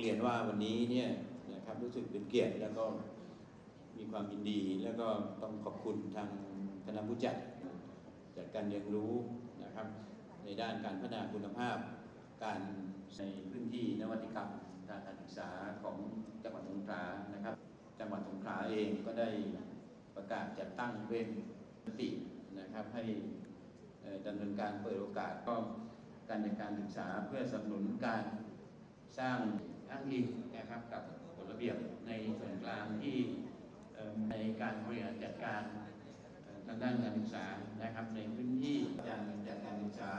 เรียนว่าวันนี้เนี่ยนะครับรู้สึกเป็นเกียรติแล้วก็มีความยินดี แล้วก็ต้องขอบคุณทางคณะผู้จัดจัดการเรียนรู้นะครับ ในด้านการพัฒนาคุณภาพ การในพื้นที่นวัตกรรมทางการศึกษาของจังหวัดสงขลานะครับ จังหวัดสงขลาเองก็ได้ประกาศจัดตั้งเป็นมตินะครับให้ดำเนินการเปิดโอกาสก็การจัดการศึกษาเพื่อสนับสนุนการสร้าง อ้างอิงนะครับกับกฎระเบียบในส่วนกลางที่ในการบริหารจัดการทางด้านการศึกษานะครับในพื้นที่การจัดการศึกษา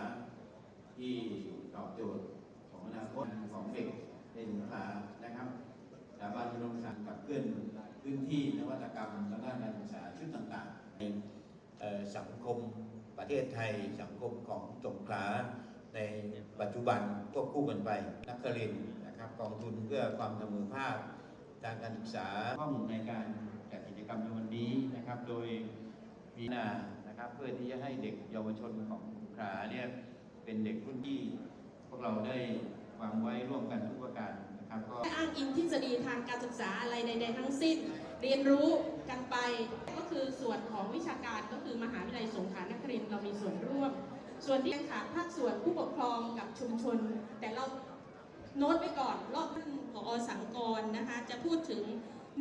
ที่ตอบโจทย์ของอนาคตของเด็กในสงขลานะครับสถาบันอุดมศึกษากับเพื่อนพื้นที่นวัตกรรมทางด้านการศึกษาชุดต่างๆในสังคมประเทศไทยสังคมของสงขลา ในปัจจุบันควบคู่กันไปนักเรียนนะครับกองทุนเพื่อความเสมอภาคทางการศึกษาข้อมูลในการจัดกิจกรรมในวันนี้นะครับ โดยมีนานะครับเพื่อที่จะให้เด็กเยาวชนของขาเนี่ยเป็นเด็กรุ่นที่พวกเราได้วางไว้ร่วมกันทุกประการนะครับก็อ้างอิงทฤษฎีทางการศึกษาอะไรใดๆทั้งสิ้น เรียนรู้กันไปก็คือส่วนของวิชาการก็คือมหาวิทยาลัยสงขลานครินทร์เรามีส่วนร่วม ส่วนที่ยังขาดภาคส่วนผู้ปกครองกับชุมชน แต่เราโน้ตไว้ก่อนรอบท่านผอสังกรนะคะ จะพูดถึง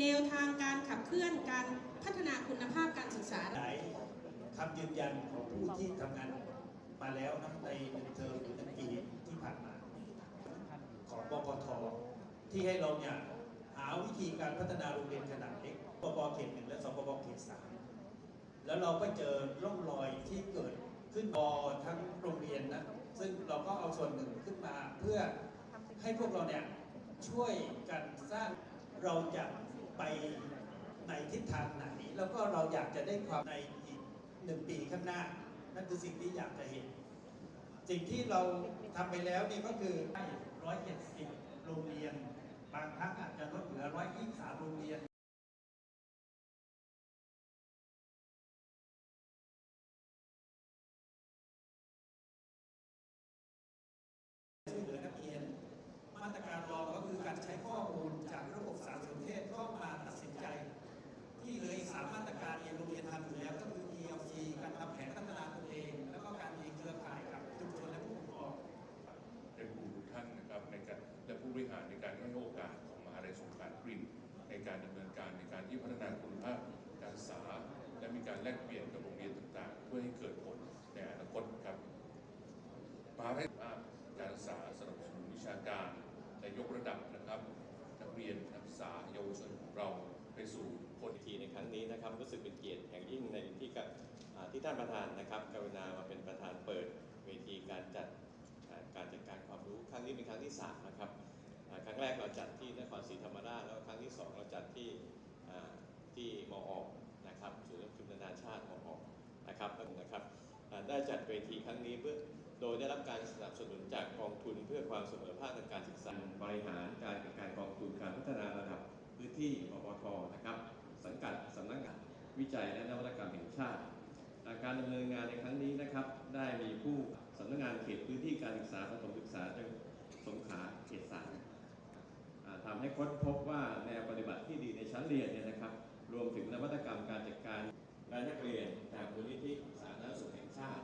แนวทางการขับเคลื่อนการพัฒนาคุณภาพการศึกษาหลายคำยืนยันของผู้ที่ทำงานมาแล้วนะในหนึ่งเทอมหรือหนึ่งปีที่ผ่านมา ของบพทที่ให้เราเนี่ยหาวิธีการพัฒนาโรงเรียนขนาดเล็กปปเขตหนึ่งและสปปเขตสามแล้วเราก็เจอร่องรอยที่เกิด ขึ้นบอทั้งโรงเรียนนะซึ่งเราก็เอาส่วนหนึ่งขึ้นมาเพื่อให้พวกเราเนี่ยช่วยกันสร้างเราจะไปในทิศทางไหน แล้วก็เราอยากจะได้ความในอีกหนึ่งปีข้างหน้า นั่นคือสิ่งที่อยากจะเห็น สิ่งที่เราทำไปแล้วนี่ก็คือให้ร้อยเจ็ดสิบโรงเรียน บางครั้งอาจจะลดเหลือร้อยยี่สามโรงเรียน ช่วยเหลือนักเรียน มาตรการรองก็คือการใช้ข้อมูลจากระบบสารสนเทศเข้ามาตัดสินใจ ที่เหลยสามมาตรการเรียนโรงเรียนทำอยู่แล้วก็คือ ELG การทำแผนพัฒนาตนเอง แล้วก็การมีเครือข่ายกับชุมชนและผู้ปกครอง เป็นครูทุกท่านนะครับในการและผู้บริหารในการให้โอกาสของมหาลัยสงขลากรินทร์ใน การดำเนินการในการที่พัฒนาคุณภาพการศึกษา และมีการแลกเปลี่ยนกับโรงเรียนต่างๆ เพื่อให้เกิดผลในอนาคตครับมาลัยภาพการศึกษาสนับสนุนวิชาการและยกระดับนะครับนักเรียนนักศึกษาเยาวชนของเราไปสู่คนทีในครั้งนี้นะครับ รู้สึกเป็นเกียรติอย่างยิ่งในที่กับที่ท่านประธานนะครับ กรุณามาเป็นประธานเปิดเวทีการจัดการจัดการความรู้ครั้งนี้เป็นครั้งที่สามนะครับ ครั้งแรกเราจัดที่นครศรีธรรมราชแล้วครั้งที่สองเราจัดที่ที่มอนะครับศูนย์ประชุมนานาชาติมอนะครับนะครับได้จัดเวทีครั้งนี้เพื่อโดยได้รับการสนับสนุนจากกองทุนเพื่อความเสมอภาคทางการศึกษาบริหารการจัดการกองทุนการพัฒนาระดับพื้นที่ปปทนะครับ สังกัดสำนักงานวิจัยและนวัตกรรมแห่งชาติการดำเนินงานในครั้งนี้นะครับ ได้มีผู้สำนักงานเขตพื้นที่การศึกษาประถมศึกษาจังหวัดสงขลาเขตสาม อ่าทำให้ค้นพบว่าแนวปฏิบัติที่ดีในชั้นเรียนเนี่ยนะครับ รวมถึงนวัตกรรมการจัดการการนักเรียนจากมูลนิธิสาธารณสุขแห่งชาติ